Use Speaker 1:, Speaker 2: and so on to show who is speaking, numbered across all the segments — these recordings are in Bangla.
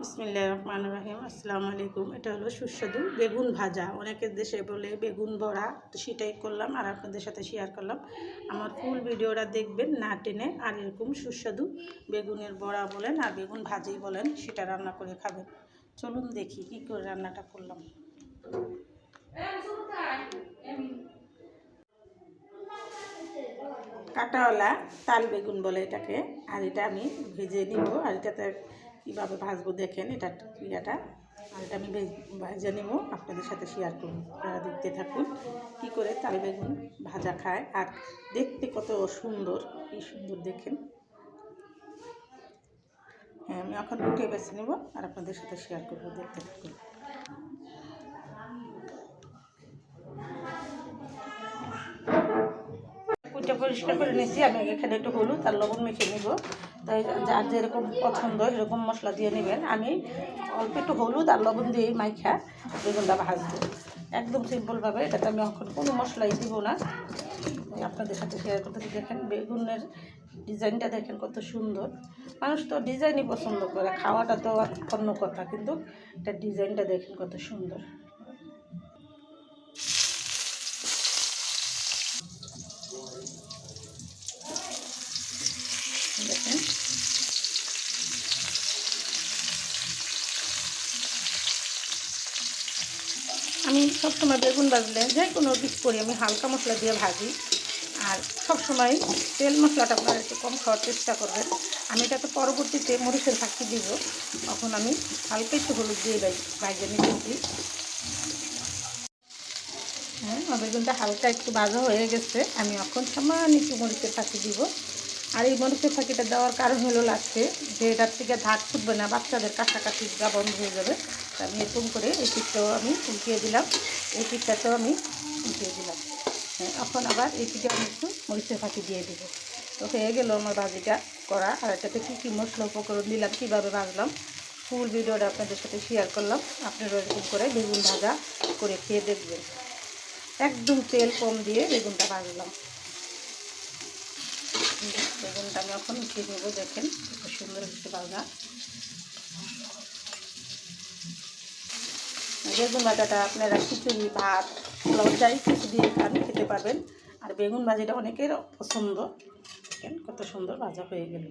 Speaker 1: বিসমিল্লাহ রহমান রাহিম। আসসালামু আলাইকুম। এটা হলো সুস্বাদু বেগুন ভাজা। অনেকের দেশে বলে বেগুন বড়া। তো সেটাই করলাম আর আপনাদের সাথে শেয়ার করলাম। আমার ফুল ভিডিওটা দেখবেন না টেনে আর এরকম সুস্বাদু বেগুনের বড়া বলেন আর বেগুন ভাজি বলেন, সেটা রান্না করে খাবেন। চলুন দেখি কী করে রান্নাটা করলাম। কাটাওয়ালা তাল বেগুন বলে এটাকে। আর এটা আমি ভেজে নিব। আর এটাতে কীভাবে ভাজবো দেখেন, এটা ক্রিয়াটা। আর এটা আমি ভেজ- নেব, আপনাদের সাথে শেয়ার করব। আপনারা দেখতে থাকুন কি করে তাল বেগুন ভাজা খায়। আর দেখতে কত সুন্দর, কি সুন্দর দেখেন। হ্যাঁ আমি এখন উঠে বেছে নেব আর আপনাদের সাথে শেয়ার করব, দেখতে থাকুন। পরিষ্কার করে নিয়েছি, আমি এখানে একটু হলুদ আর লবণ মেখে নিব। তাই যার যেরকম পছন্দ এরকম মশলা দিয়ে নেবেন। আমি অল্প একটু হলুদ আর লবণ দিয়ে মাইখা বেগুনটা ভাজবো। একদম সিম্পলভাবে এটাতে আমি এখন কোনো মশলাই দিব না। আপনাদের সাথে শেয়ার করতে দেখেন বেগুনের ডিজাইনটা দেখেন কত সুন্দর। মানুষ তো ডিজাইনই পছন্দ করে, খাওয়াটা তো অন্য কথা, কিন্তু এটা ডিজাইনটা দেখেন কত সুন্দর দেখেন আমি সবসময় বেগুন ভাজলে যে কোনো দিক করি, আমি হালকা মশলা দিয়ে ভাজি। আর সবসময় তেল মশলাটা আপনারা একটু কম খাওয়ার চেষ্টা করবেন। আমি এটাকে পরবর্তীতে মরিচের ফাঁকি দিব। তখন আমি হালকা একটু হলুদ দিয়ে ভাজে নিতেছি হ্যাঁ বেগুনটা হালকা একটু ভাজা হয়ে গেছে। আমি এখন সামান্য একটু মরিচের ফাঁকি দিব। আর এই মরিচের ফাঁকিটা দেওয়ার কারণ হলো লাস্টে যে এটার থেকে ধাক ফুটবে না বাচ্চাদের কাছাকাছি যা বন্ধ হয়ে যাবে। আমি এরকম করে এই পিঠটাও আমি উল্টিয়ে দিলাম। এই পিঠটাতেও আমি উল্টিয়ে দিলাম। হ্যাঁ, এখন আবার এই পিঠে আমি একটু মরিচের ফাঁকি দিয়ে দেবো। তো হয়ে গেল আমার ভাজিটা করা। আর এটাতে কী কী মশলা উপকরণ দিলাম কীভাবে ভাজলাম ফুল ভিডিওটা আপনাদের সাথে শেয়ার করলাম। আপনারা এরকম করে বেগুন ভাজা করে খেয়ে দেখবেন। একদম তেল কম দিয়ে বেগুনটা ভাজলাম। বেগুনটা আমি এখন উঠিয়ে নেব দেখেন কত সুন্দর হচ্ছে ভাজা বেগুন ভাজাটা আপনারা খিচুড়ি, ভাত, পোলাও, যাই কিছু দিয়ে খান, খেতে পারবেন। আর বেগুন ভাজিটা অনেকের পছন্দ। দেখেন কত সুন্দর ভাজা হয়ে গেল।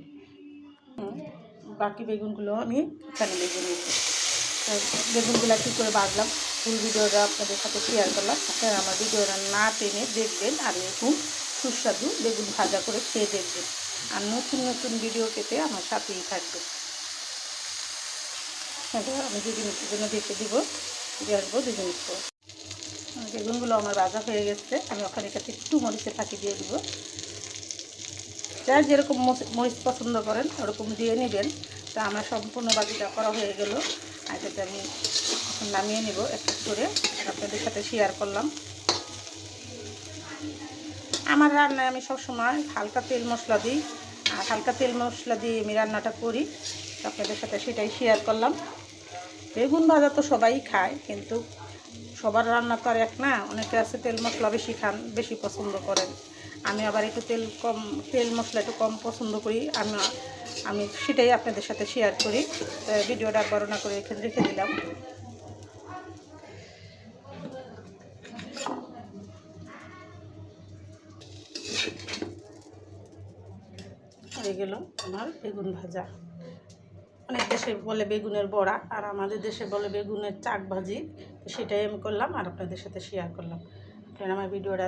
Speaker 1: বাকি বেগুনগুলো আমি এখানে বেগুন বেগুনগুলো কী করে ভাজলাম ফুল ভিডিওটা আপনাদের সাথে শেয়ার করলাম। আপনারা আমার ভিডিওটা না টেনে দেখবেন আর এরকম সুস্বাদু বেগুন ভাজা করে খেয়ে দেখবেন। আর নতুন নতুন ভিডিও পেতে আমার সাথেই থাকবে এটা আমি দু মিনিটের জন্য দেখে দিব, দিয়ে আসব দু মিনিট পর। বেগুনগুলো আমার ভাজা হয়ে গেছে, আমি ওখানে এটাতে একটু মরিচে ফাঁকি দিয়ে দিব। যার যেরকম মরিচ পছন্দ করেন, ওরকম দিয়ে নেবেন। তা আমার সম্পূর্ণ বাকিটা করা হয়ে গেল। আর আমি নামিয়ে নেব এক এক করে। আপনাদের সাথে শেয়ার করলাম। আমার রান্নায় আমি সবসময় হালকা তেল মশলা দিই। আর হালকা তেল মশলা দিয়ে আমি রান্নাটা করি। আপনাদের সাথে সেটাই শেয়ার করলাম। বেগুন ভাজা তো সবাই খায়, কিন্তু সবার রান্না তো আর এক না। অনেকে আছে তেল মশলা বেশি খান, বেশি পছন্দ করেন। আমি আবার একটু তেল কম, তেল মশলা একটু কম পছন্দ করি। আমি আমি সেটাই আপনাদের সাথে শেয়ার করি। ভিডিওটা বর্ণনা করে রেখে দিলাম। হয়ে গেল আমার বেগুন ভাজা। অনেক দেশে বলে বেগুনের বড়া, আর আমাদের দেশে বলে বেগুনের চাক ভাজি। তো সেটাই আমি করলাম আর আপনাদের সাথে শেয়ার করলাম। আপনারা আমার ভিডিওটা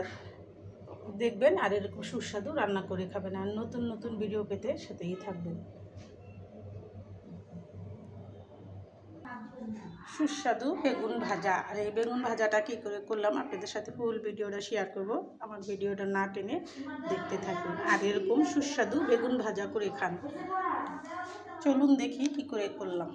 Speaker 1: দেখবেন আর এরকম সুস্বাদু রান্না করে খাবেন। আর নতুন নতুন ভিডিও পেতে সাথেই থাকবেন। সুস্বাদু বেগুন ভাজা। আর এই বেগুন ভাজাটা কী করে করলাম আপনাদের সাথে ফুল ভিডিওটা শেয়ার করব। আমার ভিডিওটা না টেনে দেখতে থাকুন। আর এরকম সুস্বাদু বেগুন ভাজা করে খান। চলুন দেখি কী করে করলাম।